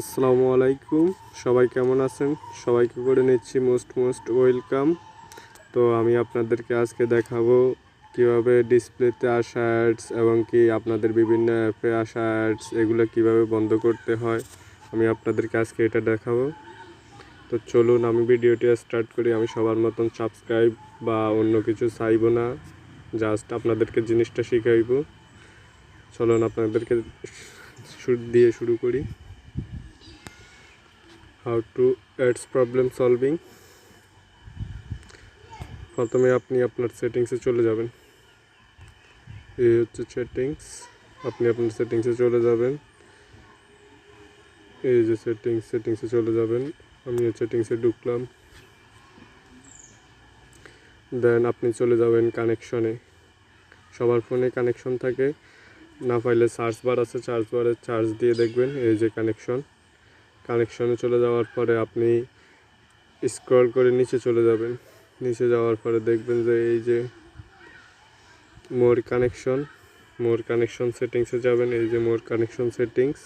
আসসালামু আলাইকুম। সবাই কেমন আছেন? সবাইকে করে নিচ্ছি মোস্ট মোস্ট ওয়েলকাম। তো আমি আপনাদেরকে আজকে দেখাবো কীভাবে ডিসপ্লেতে আসা অ্যাডস এবং কি আপনাদের বিভিন্ন অ্যাপে আসা অ্যাডস এগুলো কীভাবে বন্ধ করতে হয়, আমি আপনাদেরকে আজকে এটা দেখাবো। তো চলুন, আমি ভিডিওটি স্টার্ট করি। আমি সবার মতন সাবস্ক্রাইব বা অন্য কিছু চাইব না, জাস্ট আপনাদেরকে জিনিসটা শিখাইব। চলুন, আপনাদেরকে দিয়ে শুরু করি। How to ads problem solving প্রথমে আপনি আপনার সেটিংসে চলে যাবেন। এই হচ্ছে সেটিংস আপনি আপনার সেটিংসে চলে যাবেন। এই যে সেটিংস সেটিংসে চলে যাবেন। আমি সেটিংসে ঢুকলাম। দেন আপনি চলে যাবেন কানেকশনে সবার ফোনে কানেকশন থাকে। না পাইলে সার্চ বার আছে চার্জ বারে চার্জ দিয়ে দেখবেন। এই যে কানেকশন কানেকশনে চলে যাওয়ার পরে আপনি স্ক্রল করে নিচে চলে যাবেন। নিচে যাওয়ার পরে দেখবেন যে এই যে মোর কানেকশন মোর কানেকশন সেটিংসে যাবেন। এই যে মোর কানেকশন সেটিংস,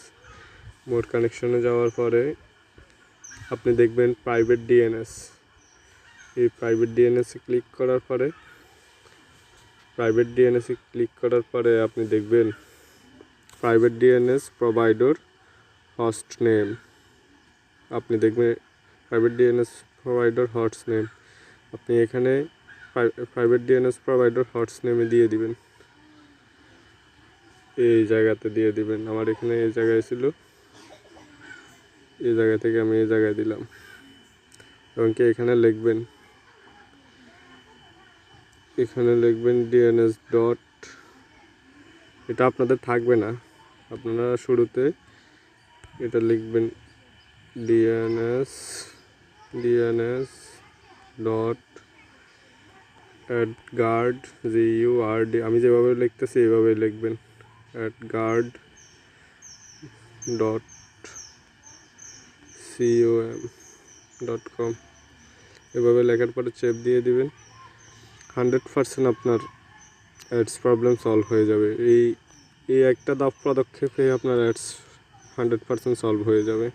মোর কানেকশনে যাওয়ার পরে আপনি দেখবেন প্রাইভেট ডিএনএস। এই প্রাইভেট ডিএনএসে ক্লিক করার পরে, প্রাইভেট ডিএনএসে ক্লিক করার পরে আপনি দেখবেন private DNS provider host name. আপনি দেখবেন প্রাইভেট ডিএনএস প্রোভাইডার হটস নেম আপনি এখানে প্রাইভেট ডিএনএস প্রোভাইডার হটস নেমে দিয়ে দিবেন। এই জায়গাতে দিয়ে দিবেন। আমার এখানে এই জায়গায় ছিল। এই জায়গা থেকে আমি এই জায়গায় দিলাম। এবং কি এখানে লিখবেন? এখানে লিখবেন ডিএনএস ডট এটা আপনাদের থাকবে না। আপনারা শুরুতে এটা লিখবেন DNS DNS dot AdGuard G U R D আমি যেভাবে লিখতেছি এইভাবে লিখবেন। AdGuard dot C O M dot লেখার পরে চেপ দিয়ে দিবেন। হান্ড্রেড পারসেন্ট আপনার অ্যাডস প্রবলেম সলভ হয়ে যাবে। এই এই একটা দাপ পদক্ষেপে আপনার অ্যাডস হান্ড্রেড পারসেন্ট সলভ হয়ে যাবে।